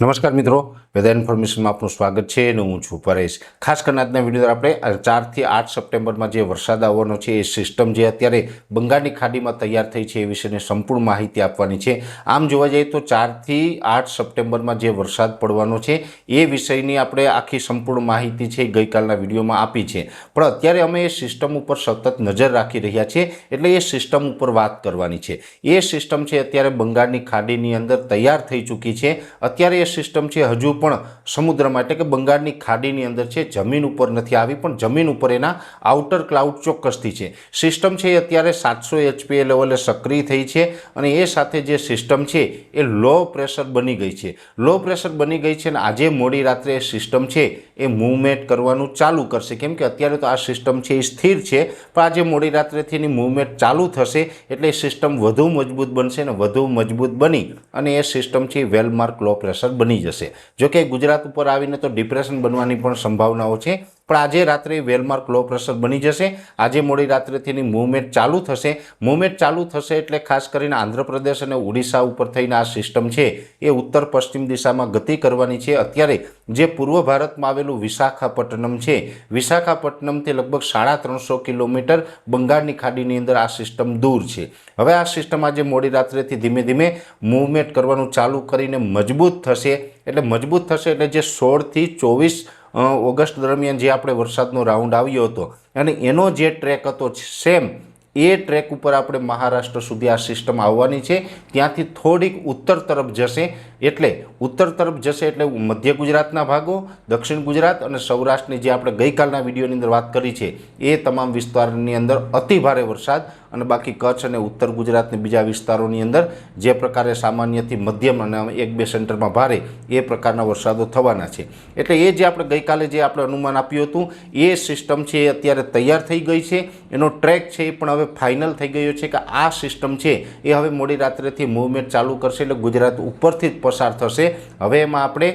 નમસ્કાર મિત્રો. વેધર ઇન્ફોર્મેશનમાં આપનું સ્વાગત છે અને હું છું પરેશ. ખાસ કરીને આજના વીડિયો આપણે ચારથી આઠ સપ્ટેમ્બરમાં જે વરસાદ આવવાનો છે એ સિસ્ટમ જે અત્યારે બંગાળની ખાડીમાં તૈયાર થઈ છે એ વિશેની સંપૂર્ણ માહિતી આપવાની છે. આમ જોવા જઈએ તો ચારથી આઠ સપ્ટેમ્બરમાં જે વરસાદ પડવાનો છે એ વિષયની આપણે આખી સંપૂર્ણ માહિતી છે ગઈકાલના વિડીયોમાં આપી છે. પણ અત્યારે અમે એ સિસ્ટમ ઉપર સતત નજર રાખી રહ્યા છીએ એટલે એ સિસ્ટમ ઉપર વાત કરવાની છે. એ સિસ્ટમ છે અત્યારે બંગાળની ખાડીની અંદર તૈયાર થઈ ચૂકી છે. અત્યારે એ સિસ્ટમ છે હજુ પણ સમુદ્રમાં એટલે કે બંગાળની ખાડીની અંદર છે, જમીન ઉપર નથી આવી, પણ જમીન ઉપર એના આઉટર ક્લાઉડ ચોક્કસથી છે. સિસ્ટમ છે એ અત્યારે સાતસો એચપીએ લેવલે સક્રિય થઈ છે અને એ સાથે જે સિસ્ટમ છે એ લો પ્રેશર બની ગઈ છે. લો પ્રેશર બની ગઈ છે અને આજે મોડી રાત્રે એ સિસ્ટમ છે એ મૂવમેન્ટ કરવાનું ચાલુ કરશે. કેમ કે અત્યારે તો આ સિસ્ટમ છે એ સ્થિર છે, પણ આજે મોડી રાત્રેથી એની મૂવમેન્ટ ચાલુ થશે એટલે સિસ્ટમ વધુ મજબૂત બનશે અને વધુ મજબૂત બની અને એ સિસ્ટમ છે વેલમાર્ક લો પ્રેશર બની જશે. જો કે ગુજરાત ઉપર આવીને તો ડિપ્રેશન બનવાની પણ સંભાવનાઓ છે. પણ આજે રાત્રે વેલમાર્ક લો પ્રેશર બની જશે. આજે મોડી રાત્રેથી મૂવમેન્ટ ચાલુ થશે. મૂવમેન્ટ ચાલુ થશે એટલે ખાસ કરીને આંધ્રપ્રદેશ અને ઓડિશા ઉપર થઈને આ સિસ્ટમ છે એ ઉત્તર પશ્ચિમ દિશામાં ગતિ કરવાની છે. અત્યારે જે પૂર્વ ભારતમાં આવેલું વિશાખાપટ્ટનમ છે, વિશાખાપટ્ટનમથી લગભગ સાડા ત્રણસો કિલોમીટર બંગાળની ખાડીની અંદર આ સિસ્ટમ દૂર છે. હવે આ સિસ્ટમ આજે મોડી રાત્રેથી ધીમે ધીમે મૂવમેન્ટ કરવાનું ચાલુ કરીને મજબૂત થશે. એટલે મજબૂત થશે એટલે જે સોળથી ચોવીસ ઓગસ્ટ દરમિયાન જે આપણે વરસાદનો રાઉન્ડ આવ્યો હતો અને એનો જે ટ્રેક હતો સેમ એ ટ્રેક ઉપર આપણે મહારાષ્ટ્ર સુધી આ સિસ્ટમ આવવાની છે. ત્યાંથી થોડીક ઉત્તર તરફ જશે. એટલે ઉત્તર તરફ જશે એટલે મધ્ય ગુજરાતના ભાગો, દક્ષિણ ગુજરાત અને સૌરાષ્ટ્રની જે આપણે ગઈકાલના વિડીયોની અંદર વાત કરી છે, એ તમામ વિસ્તારની અંદર અતિ ભારે વરસાદ અને બાકી કચ્છ અને ઉત્તર ગુજરાતની બીજા વિસ્તારોની અંદર જે પ્રકારે સામાન્યથી મધ્યમ અને એક બે સેન્ટરમાં ભારે એ પ્રકારના વરસાદો થવાના છે. એટલે એ જે આપણે ગઈકાલે જે આપણે અનુમાન આપ્યું હતું, એ સિસ્ટમ છે એ અત્યારે તૈયાર થઈ ગઈ છે. એનો ટ્રેક છે એ પણ હવે ફાઇનલ થઈ ગયો છે કે આ સિસ્ટમ છે એ હવે મોડી રાત્રેથી મૂવમેન્ટ ચાલુ કરશે એટલે ગુજરાત ઉપરથી જ પસાર થશે. હવે એમાં આપણે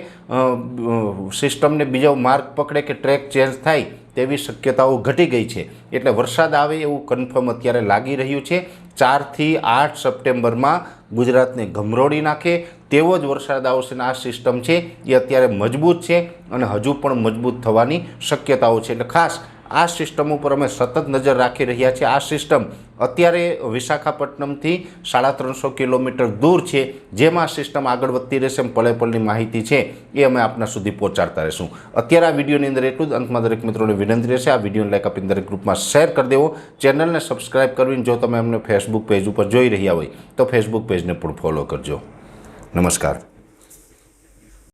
સિસ્ટમને બીજો માર્ગ પકડે કે ટ્રેક ચેન્જ થાય તેવી શક્યતાઓ ઘટી ગઈ છે. એટલે વરસાદ આવે એવું કન્ફર્મ અત્યારે લાગી રહ્યું છે. ચારથી આઠ સપ્ટેમ્બરમાં ગુજરાતને ગમરોડી નાખે. તેવો જ વરસાદ આવશે અને આ સિસ્ટમ છે એ અત્યારે મજબૂત છે અને હજુ પણ મજબૂત થવાની શક્યતાઓ છે. એટલે ખાસ આ સિસ્ટમ ઉપર અમે સતત નજર રાખી રહ્યા છીએ. આ સિસ્ટમ અત્યારે વિશાખાપટ્ટનમથી સાડા ત્રણસો કિલોમીટર દૂર છે. જેમાં આ સિસ્ટમ આગળ વધતી રહેશે, એમ પળે માહિતી છે એ અમે આપના સુધી પહોંચાડતા રહીશું. અત્યારે આ વિડીયોની અંદર એટલું જ. અંતમાં દરેક મિત્રોને વિનંતી રહેશે, આ વિડીયોને લાઈક આપીને દરેક ગ્રુપમાં શેર કરી દેવો. ચેનલને સબસ્ક્રાઇબ કરવીને જો તમે અમને ફેસબુક પેજ ઉપર જોઈ રહ્યા હોય, તો ફેસબુક પેજને પણ ફોલો કરજો. નમસ્કાર.